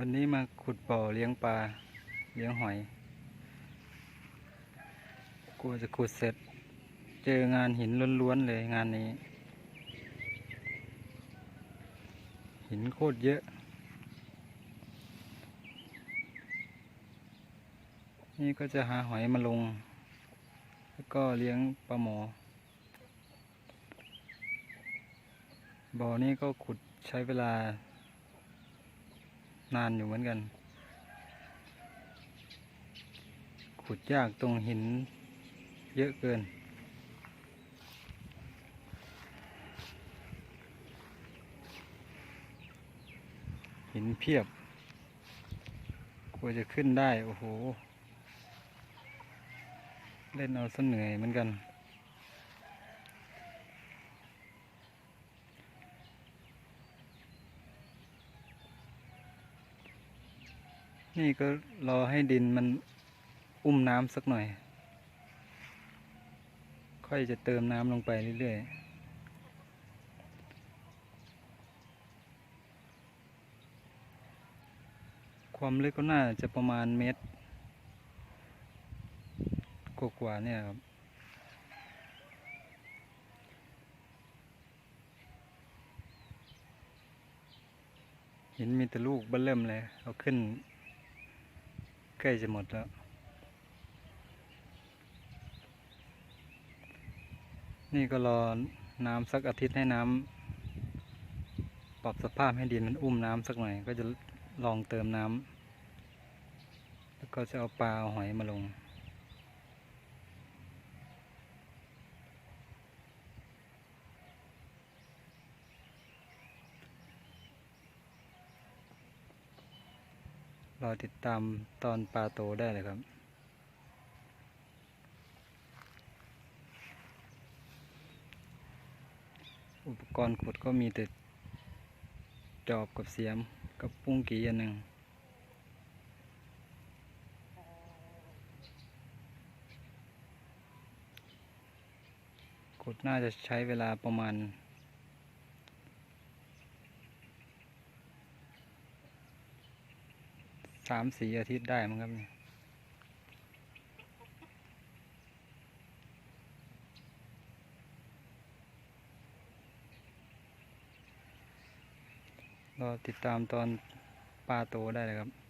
วันนี้มาขุดบ่อเลี้ยงปลาเลี้ยงหอยกลัวจะขุดเสร็จ เจองานหินล้วนๆเลยงานนี้ หินโคตรเยอะ นี่ก็จะหาหอยมาลง แล้วก็เลี้ยงปลาหมอ บ่อนี้ก็ขุดใช้เวลา นานอยู่เหมือนกัน ขุดยากตรงหินเยอะเกิน หินเพียบกลัวจะขึ้นได้ โอ้โห เล่นเอาซะเหนื่อยเหมือนกัน นี่ก็รอให้ดินมันอุ้มน้ำสักหน่อย ค่อยจะเติมน้ำลงไปเรื่อยๆความลึกก็น่าจะประมาณเมตรกว่าๆเนี่ยครับ เหินมีแต่ลูกเบ้อเริ่มเลย เอาขึ้น ใกล้จะหมดแล้ว นี่ก็รอน้ำสักอาทิตย์ให้น้ำปรับสภาพให้ดินมันอุ้มน้ำสักหน่อย ก็จะลองเติมน้ำแล้วก็จะเอาปลาเอาหอยมาลง รอติดตามตอนปลาโตได้เลยครับ อุปกรณ์ขุดก็มีแต่จอบกับเสียมกับปุ้งกีอันหนึ่งขุดน่าจะใช้เวลาประมาณ สามสี่อาทิตย์ได้มั้งครับเนี่ยรอติดตามตอนปลาโตได้เลยครับ